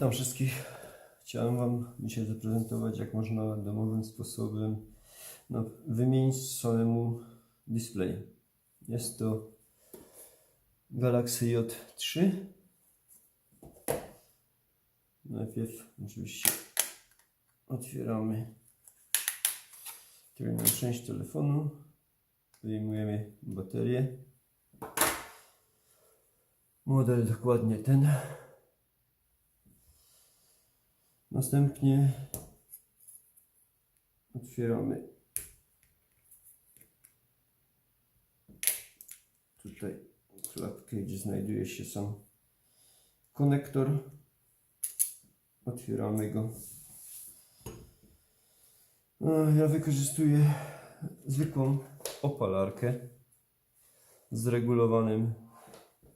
Witam wszystkich. Chciałem Wam dzisiaj zaprezentować, jak można domowym sposobem no, wymienić samemu display. Jest to Galaxy J3. Najpierw oczywiście otwieramy tylną część telefonu, wyjmujemy baterię. Model dokładnie ten. Następnie otwieramy tutaj klapkę, gdzie znajduje się sam konektor. Otwieramy go. Ja wykorzystuję zwykłą opalarkę z regulowanym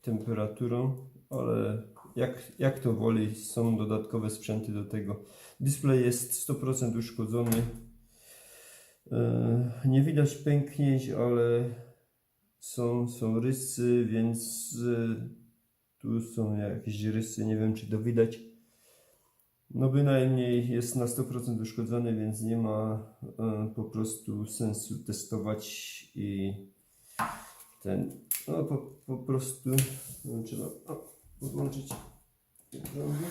temperaturą, ale jak, jak to woli, są dodatkowe sprzęty do tego. Display jest 100% uszkodzony. E, Nie widać pęknięć, ale są, są rysy, więc e, tu są jakieś rysy, nie wiem czy to widać. No bynajmniej jest na 100% uszkodzony, więc nie ma e, po prostu sensu testować i ten, no po, po prostu no, trzeba podłączyć prądu.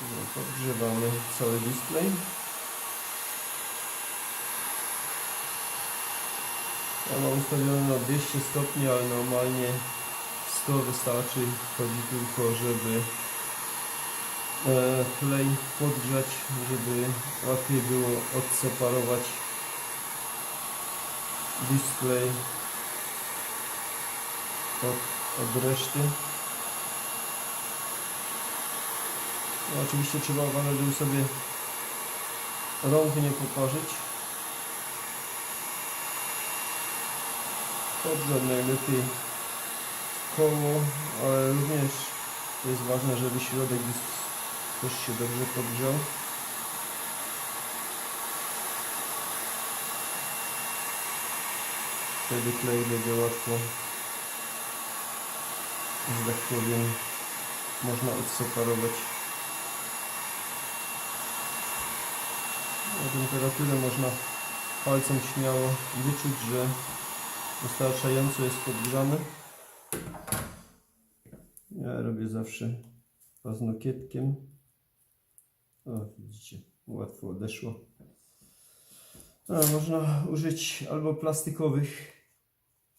No, Podgrzewamy cały display. Ja mam ustawione na 200 stopni, ale normalnie 100 wystarczy. Chodzi tylko, żeby klej podgrzać, żeby łatwiej było odseparować display od, od reszty. No, oczywiście trzeba uważać, żeby sobie rąk nie poparzyć. Podgrzać najlepiej koło, ale również jest ważne, żeby środek dys- też się dobrze podgrzał. Wtedy klej będzie łatwo, że tak powiem, można odseparować. Na temperaturę można palcem śmiało wyczuć, że wystarczająco jest podgrzany. Ja robię zawsze paznokietkiem. O, widzicie, łatwo odeszło. A, można użyć albo plastikowych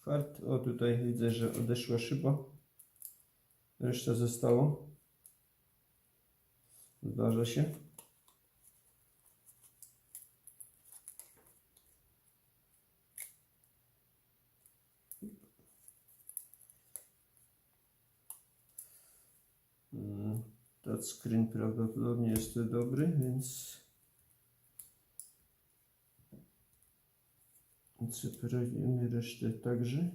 kart. O, tutaj widzę, że odeszła szyba. Reszta zostało. Zdarza się. Touchscreen prawdopodobnie jest dobry, więc separujemy resztę także.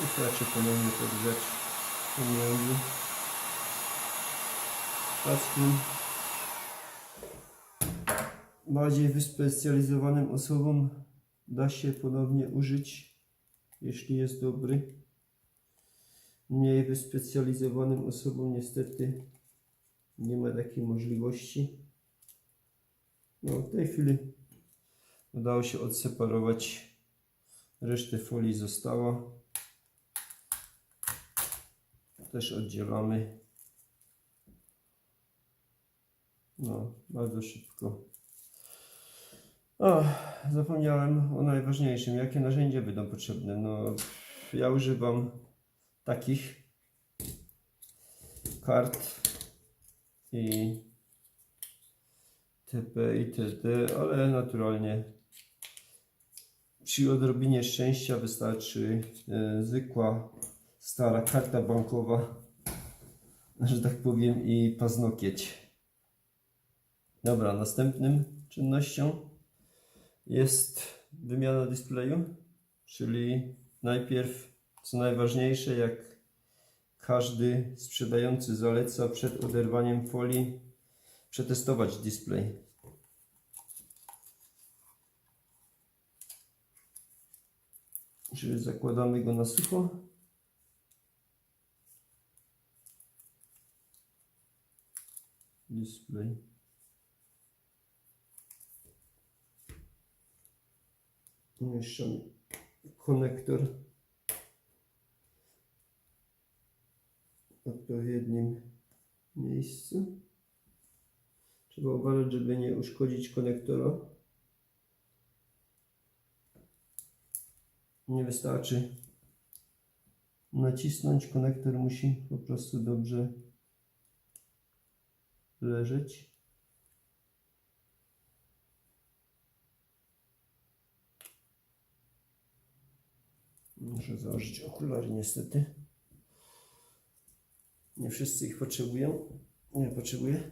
Wystarczy ponownie podgrzać pomiędzy. Touchscreen bardziej wyspecjalizowanym osobom da się ponownie użyć jeśli jest dobry. Mniej wyspecjalizowanym osobom niestety nie ma takiej możliwości. No, w tej chwili udało się odseparować. Resztę folii została. Też oddzielamy. No, bardzo szybko. O, zapomniałem o najważniejszym. Jakie narzędzia będą potrzebne? No, ja używam takich kart i TP i TD, ale naturalnie przy odrobinie szczęścia wystarczy e, zwykła stara karta bankowa, że tak powiem, i paznokieć. Dobra, następnym czynnością jest wymiana displayu, czyli najpierw, co najważniejsze, jak każdy sprzedający zaleca przed oderwaniem folii, przetestować display. Czyli zakładamy go na sucho. Display. Umieszczamy konektor odpowiednim miejscu. Trzeba uważać, żeby nie uszkodzić konektora. Nie wystarczy nacisnąć, konektor musi po prostu dobrze leżeć. Muszę założyć okulary niestety. Nie wszyscy ich potrzebują. Nie potrzebuję.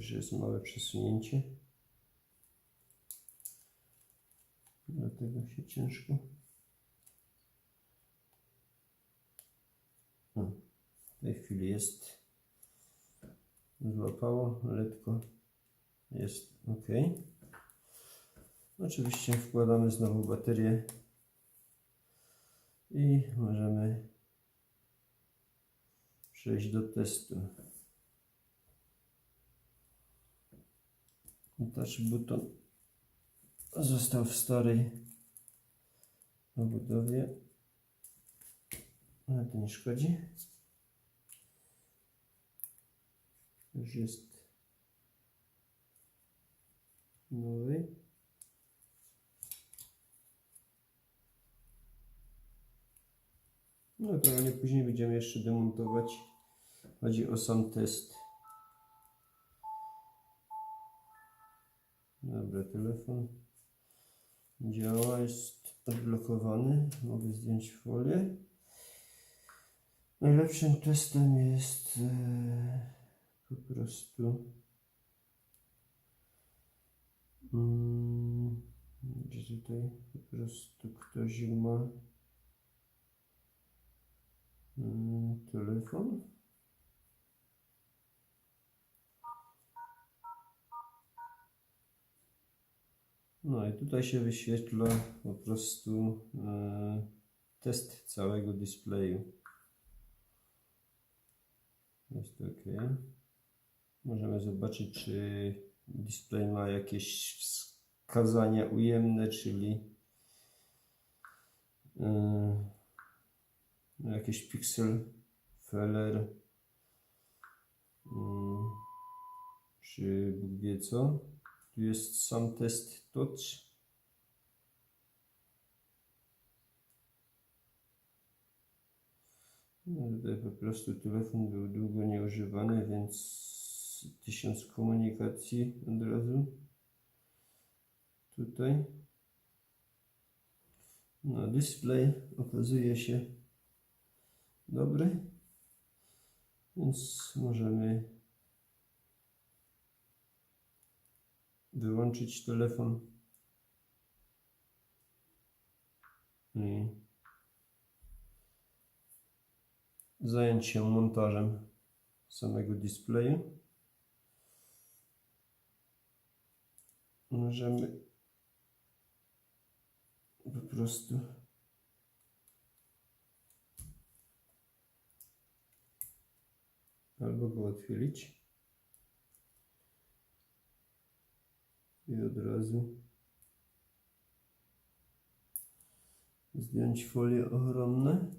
Że jest małe przesunięcie. Dlatego się ciężko. O, w tej chwili jest. Złapało, letko jest ok. Oczywiście wkładamy znowu baterię i możemy przejść do testu. Touch button został w starej obudowie, ale to nie szkodzi. Już jest nowy. No to nie później będziemy jeszcze demontować. Chodzi o sam test. Dobra, telefon działa, jest odblokowany. Mogę zdjąć folię. Najlepszym testem jest e, po prostu mm, gdzie tutaj po prostu ktoś ma mm, telefon. No i tutaj się wyświetla po prostu e, test całego displayu. Jest ok. Możemy zobaczyć, czy display ma jakieś wskazania ujemne, czyli e, jakiś pixel feller, mm, czy Bóg wie co. Tu jest sam test touch. No, tutaj po prostu telefon był długo nieużywany, więc tysiąc komunikacji od razu. Tutaj. No, display okazuje się dobry, więc możemy wyłączyć telefon i zająć się montażem samego displayu. Możemy po prostu albo go odchylić i od razu zdjąć folie ochronne.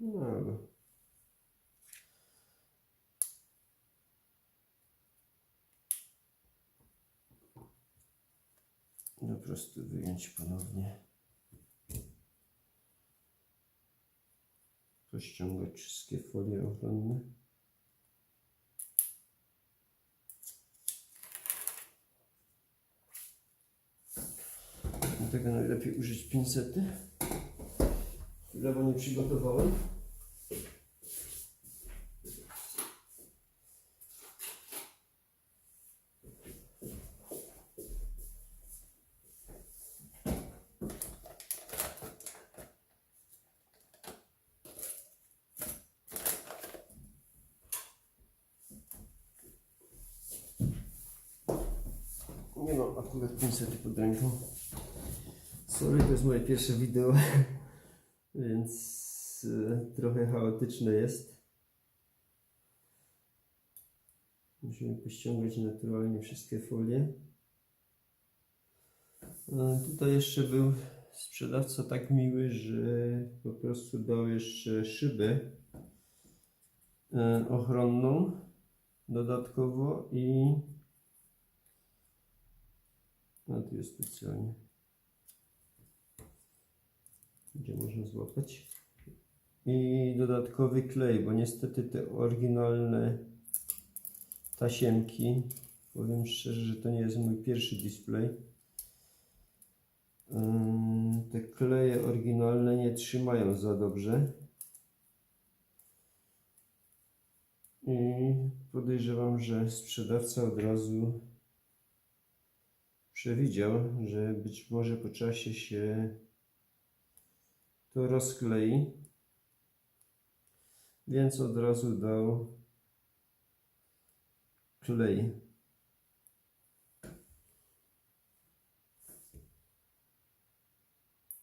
No, albo po prostu wyjąć ponownie. Pościągać wszystkie folie ochronne. Do najlepiej użyć pincety. Chwilowo nie przygotowałem. Nie mam akurat pincetu pod ręką. Sorry, to jest moje pierwsze wideo, więc e, trochę chaotyczne jest. Musimy pościągać naturalnie wszystkie folie. E, Tutaj jeszcze był sprzedawca tak miły, że po prostu dał jeszcze szybę e, ochronną dodatkowo i a tu jest specjalnie. Gdzie można złapać? I dodatkowy klej, bo niestety te oryginalne tasiemki powiem szczerze, że to nie jest mój pierwszy display. Te kleje oryginalne nie trzymają za dobrze. I podejrzewam, że sprzedawca od razu przewidział, że być może po czasie się to rozklei, więc od razu dał klej.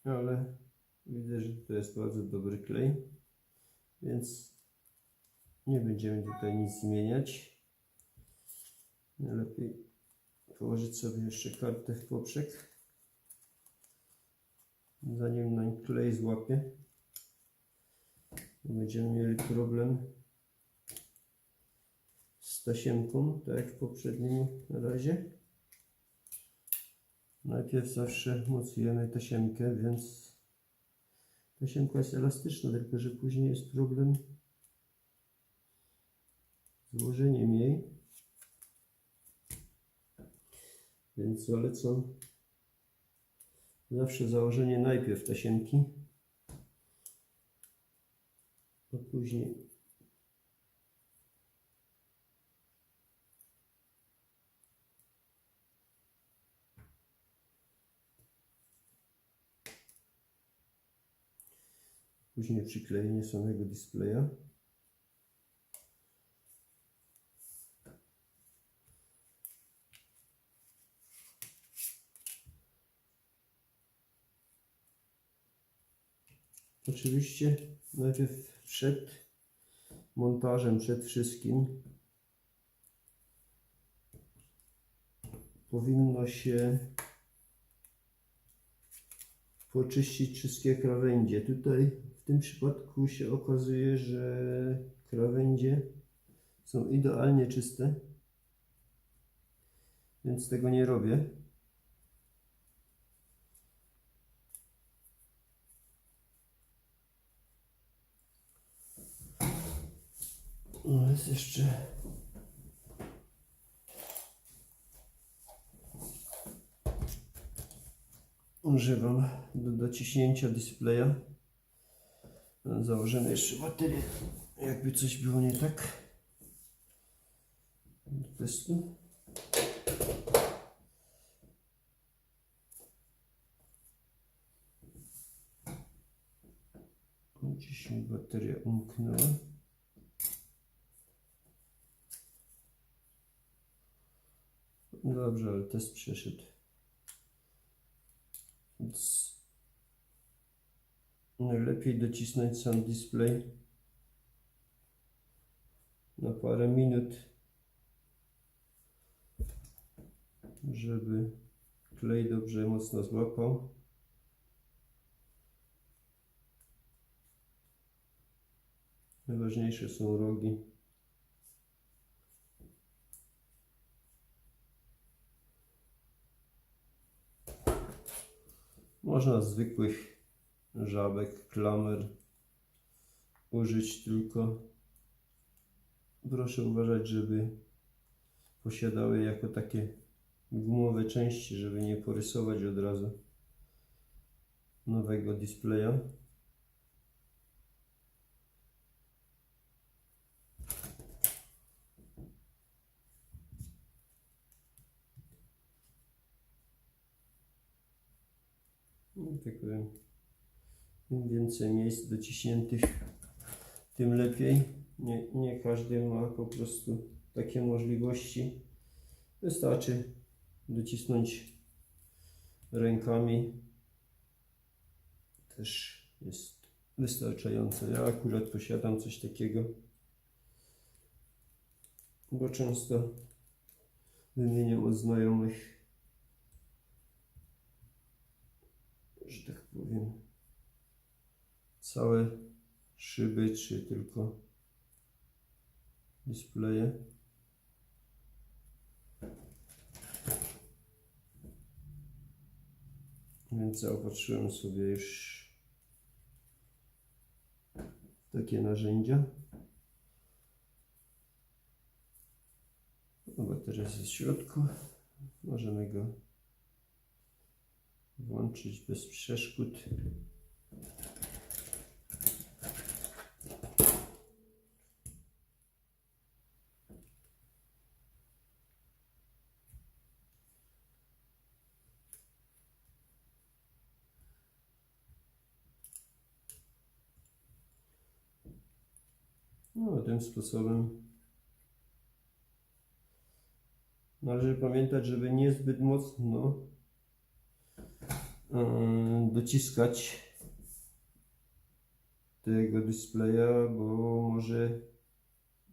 Ale widzę, że to jest bardzo dobry klej, więc nie będziemy tutaj nic zmieniać. Najlepiej położyć sobie jeszcze kartę w poprzek, zanim nań klej złapie. Będziemy mieli problem z tasiemką, tak jak w poprzednim razie. Najpierw zawsze mocujemy tasiemkę, więc tasiemka jest elastyczna, tylko że później jest problem z złożeniem jej. Więc zalecam zawsze założenie najpierw tasiemki, a później później przyklejenie samego displaya. Oczywiście najpierw przed montażem, przed wszystkim powinno się poczyścić wszystkie krawędzie. Tutaj w tym przypadku się okazuje, że krawędzie są idealnie czyste, więc tego nie robię. No jest jeszcze używam do dociśnięcia displaya. Założymy jeszcze baterię, jakby coś było nie tak. Do testu. Gdzieś mi bateria umknęła. Dobrze, ale test przeszedł. Więc najlepiej docisnąć sam display na parę minut, żeby klej dobrze mocno złapał. Najważniejsze są rogi. Można zwykłych żabek, klamer użyć tylko. Proszę uważać, żeby posiadały jako takie gumowe części, żeby nie porysować od razu nowego displaya. Powiem, im więcej miejsc dociśniętych, tym lepiej. Nie, nie każdy ma po prostu takie możliwości. Wystarczy docisnąć rękami też jest wystarczające. Ja akurat posiadam coś takiego, bo często wymieniam od znajomych, że tak powiem, całe szyby, czy tylko displeje. Więc zaopatrzyłem sobie już takie narzędzia. No teraz jest w środku. Możemy go włączyć bez przeszkód. No, tym sposobem należy pamiętać, żeby niezbyt mocno dociskać tego dysplaya, bo może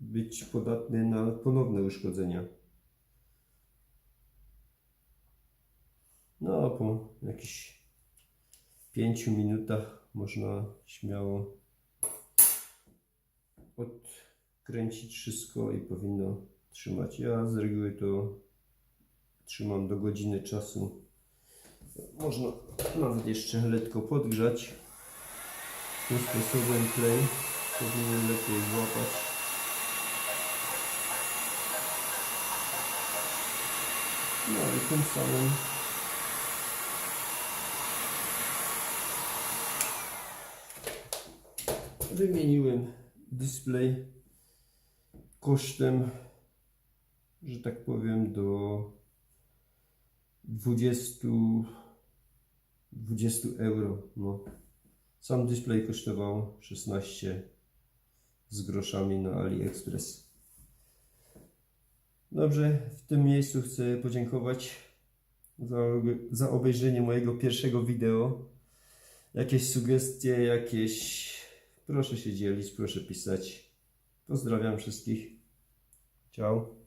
być podatny na ponowne uszkodzenia. No, po jakichś 5 minutach można śmiało odkręcić wszystko i powinno trzymać. Ja z reguły to trzymam do godziny czasu. Można nawet jeszcze lekko podgrzać. Tym sposobem klej powinien lepiej złapać. No i tym samym wymieniłem display kosztem, że tak powiem, do 20, 20 euro. No. Sam display kosztował 16 z groszami na AliExpress. Dobrze, w tym miejscu chcę podziękować za, za obejrzenie mojego pierwszego wideo. Jakieś sugestie, jakieś Proszę się dzielić, proszę pisać. Pozdrawiam wszystkich. Ciao.